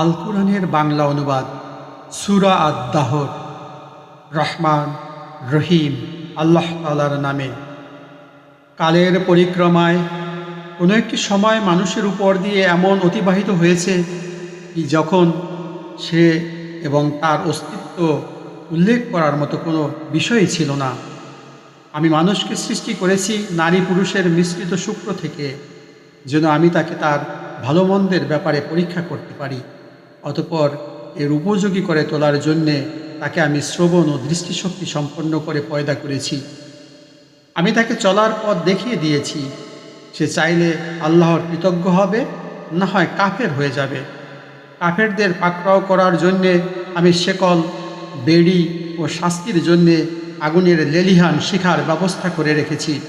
আল কোরআনের বাংলা অনুবাদ, সুরা আদাহর রহমান, রহিম, আল্লাহ তালার নামে। কালের পরিক্রমায় কোনো একটি সময় মানুষের উপর দিয়ে এমন অতিবাহিত হয়েছে যখন সে এবং তার অস্তিত্ব উল্লেখ করার মতো কোনো বিষয়ই ছিল না। আমি মানুষকে সৃষ্টি করেছি নারী পুরুষের মিশ্রিত শুক্র থেকে, যেন আমি তাকে তার ভালো মন্দের ব্যাপারে পরীক্ষা করতে পারি। অতপর এর উপযোগী করে তোলার জন্যে তাকে আমি শ্রবণ ও দৃষ্টিশক্তি সম্পন্ন করে পয়দা করেছি। আমি তাকে চলার পথ দেখিয়ে দিয়েছি। সে চাইলে আল্লাহর কৃতজ্ঞ হবে, না হয় কাফের হয়ে যাবে। কাফেরদের পাকড়াও করার জন্যে আমি শেকল, বেড়ি ও শাস্তির জন্যে আগুনের লেলিহান শিখার ব্যবস্থা করে রেখেছি।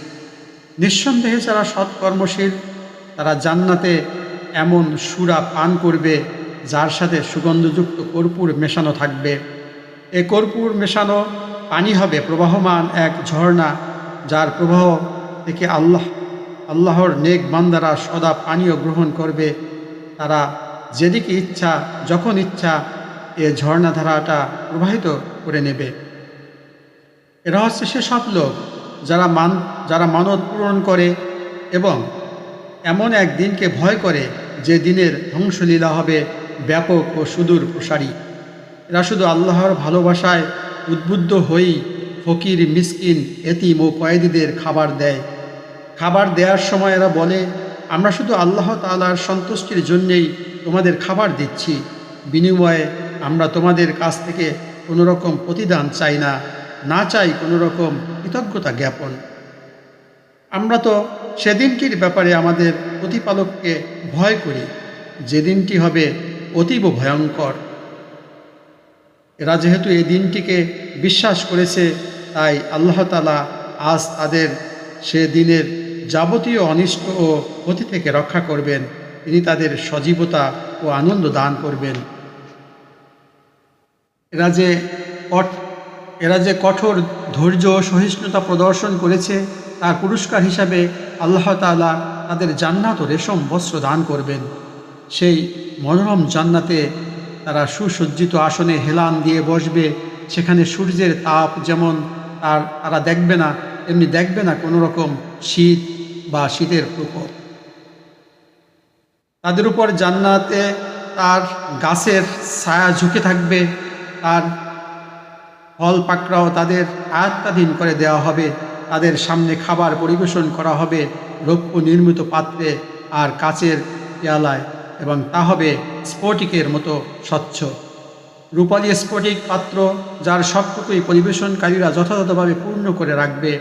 নিঃসন্দেহে যারা সৎকর্মশীল তারা জান্নাতে এমন সুরা পান করবে যার সাথে সুগন্ধযুক্ত কর্পূর মেশানো থাকবে। এ কর্পূর মেশানো পানি হবে প্রবাহমান এক ঝর্ণা, যার প্রবাহ থেকে আল্লাহ, আল্লাহর নেক বান্দারা সদা পানীয় গ্রহণ করবে। তারা যেদিকে ইচ্ছা, যখন ইচ্ছা, এ ঝর্ণাধারাটা প্রবাহিত করে নেবে। এরা হচ্ছে সেসব লোক যারা মান, যারা মানত পূরণ করে এবং এমন এক দিনকে ভয় করে যে দিনের ধ্বংসলীলা হবে ব্যাপক ও সুদূর প্রসারী। এরা শুধু আল্লাহর ভালোবাসায় উদ্বুদ্ধ হয়েই ফকির, মিসকিন, এতিম ও কয়েদিদের খাবার দেয়। খাবার দেওয়ার সময় এরা বলে, আমরা শুধু আল্লাহ তালার সন্তুষ্টির জন্যেই তোমাদের খাবার দিচ্ছি। বিনিময়ে আমরা তোমাদের কাছ থেকে কোনো রকম প্রতিদান চাই না না চাই কোনো রকম কৃতজ্ঞতা জ্ঞাপন। আমরা তো সেদিনটির ব্যাপারে আমাদের প্রতিপালককে ভয় করি। যেদিনটি হবে অতীব ভয়ঙ্কর। এরা যেহেতু এই দিনটিকে বিশ্বাস করেছে, তাই আল্লাহ তালা আজ তাদের সে দিনের যাবতীয় অনিষ্ট ও ক্ষতি থেকে রক্ষা করবেন। তিনি তাদের সজীবতা ও আনন্দ দান করবেন। এরা যে এরা যে কঠোর ধৈর্য ও সহিষ্ণুতা প্রদর্শন করেছে, তার পুরস্কার হিসাবে আল্লাহ তাআলা তাদের জান্নাত ও রেশম বস্ত্র দান করবেন। সেই মনোরম জান্নাতে তারা সুসজ্জিত আসনে হেলান দিয়ে বসবে, সেখানে সূর্যের তাপ যেমন আর তারা দেখবে না এমনি দেখবে না কোনো রকম শীত বা শীতের প্রকোপ। তাদের উপর জান্নাতে তার গাছের ছায়া ঝুঁকে থাকবে, তার ফল পাকড়াও তাদের আয়ত্তাধীন করে দেওয়া হবে, তাদের সামনে খাবার পরিবেশন করা হবে রৌপ্য নির্মিত পাত্রে আর কাচের পেয়ালায়। এবং তা হবে স্ফটিকের মতো স্বচ্ছ। রূপালী স্ফটিক পাত্র যার সবটুকুই পরিবেশনকারীরা যথাযথভাবে পূর্ণ করে রাখবে,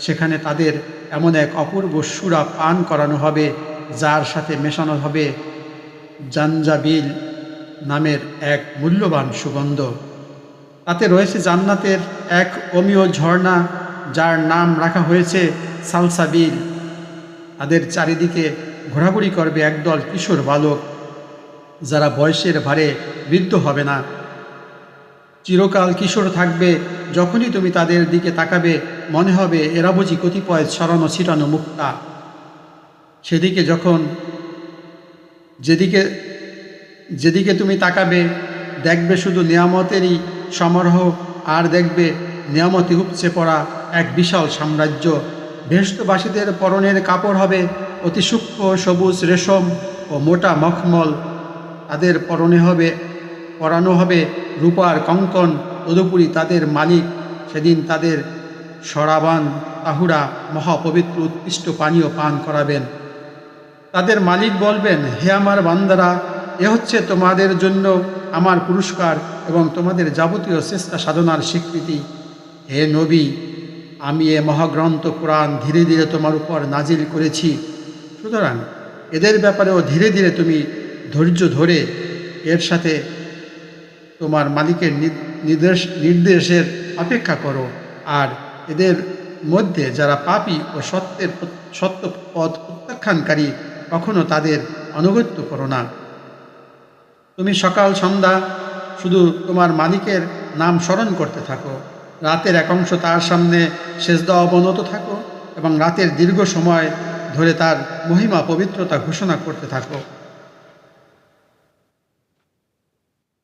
সেখানে তাদের এমন এক অপূর্ব সুরা পান করানো হবে, যার সাথে মেশানো হবে জাঞ্জাবিল নামের এক মূল্যবান সুগন্ধ। তাতে রয়েছে জান্নাতের এক অমীয় ঝর্ণা, যার নাম রাখা হয়েছে সালসাবিল। তাদের চারিদিকে ঘোরাঘুরি করবে একদল কিশোর বালক, যারা বয়সের ভারে বৃদ্ধ হবে না। চিরকাল কিশোর থাকবে, যখনই তুমি তাদের দিকে তাকাবে, মনে হবে এরা বুঝি কতিপয় ছড়ানো ছিটানো মুক্তা। সেদিকে যখন, যেদিকে যেদিকে তুমি তাকাবে, দেখবে শুধু নিয়ামতেরই সমারোহ, আর দেখবে নিয়ামতে উপচে পড়া এক বিশাল সাম্রাজ্য। ভেষ্টবাসীদের পরনের কাপড় হবে অতি সূক্ষ্ম সবুজ রেশম ও মোটা মখমল। তাদের পরনে হবে, পরানো হবে রূপার কঙ্কন। তদুপরি তাদের মালিক, সেদিন তাদের সরাবান তাহুরা মহাপবিত্র উৎকৃষ্ট পানীয় পান করাবেন। তাদের মালিক বলবেন, হে আমার বান্দারা, এ হচ্ছে তোমাদের জন্য আমার পুরস্কার এবং তোমাদের যাবতীয় চেষ্টা সাধনার স্বীকৃতি। হে নবী, আমি এ মহাগ্রন্থ কোরআন ধীরে ধীরে তোমার উপর নাজিল করেছি। সুতরাং এদের ব্যাপারেও ধীরে ধীরে তুমি ধৈর্য ধরে এর সাথে তোমার মালিকের নির্দেশ, নির্দেশের অপেক্ষা করো। আর এদের মধ্যে যারা পাপি ও সত্যের সত্য পথ প্রত্যাখ্যানকারী, কখনো তাদের অনুগত্য করো না। তুমি সকাল সন্ধ্যা শুধু তোমার মালিকের নাম স্মরণ করতে থাকো। রাতের এক অংশ তার সামনে শেষ সেজদা অবনত থাকো এবং রাতের দীর্ঘ সময় ধরে তার মহিমা, পবিত্রতা ঘোষণা করতে থাকো।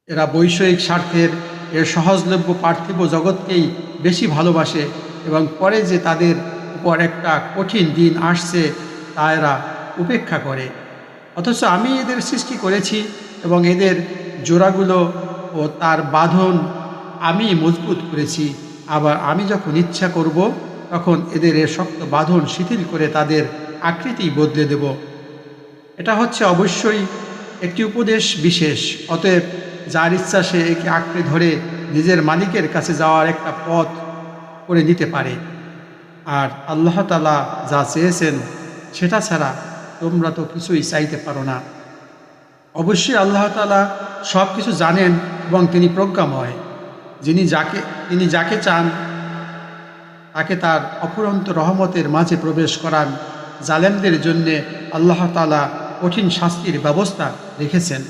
এরা বৈষয়িক স্বার্থের, এর সহজলভ্য পার্থিব জগৎকেই বেশি ভালোবাসে এবং পরে যে তাদের উপর একটা কঠিন দিন আসছে, তা এরা উপেক্ষা করে। অথচ আমি এদের সৃষ্টি করেছি এবং এদের জোড়াগুলো ও তার বাঁধন আমি মজবুত করেছি। আবার আমি যখন ইচ্ছা করব, তখন এদের এ শক্ত বাঁধন শিথিল করে তাদের আকৃতি বদলে দেব। এটা হচ্ছে অবশ্যই একটি উপদেশ বিশেষ, অতএব যার ইচ্ছা সে একে আঁকড়ে ধরে নিজের মালিকের কাছে যাওয়ার একটা পথ করে নিতে পারে। আর আল্লাহ তালা যা চেয়েছেন সেটা ছাড়া তোমরা তো কিছুই চাইতে পারো না। অবশ্যই আল্লাহ তালা সব কিছু জানেন এবং তিনি প্রজ্ঞাময়। যিনি যাকে, তিনি যাকে চান, তাকে তার অফুরন্ত রহমতের মাঝে প্রবেশ করান। জালেমদের জন্যে আল্লাহ তালা কঠিন শাস্তির ব্যবস্থা রেখেছেন।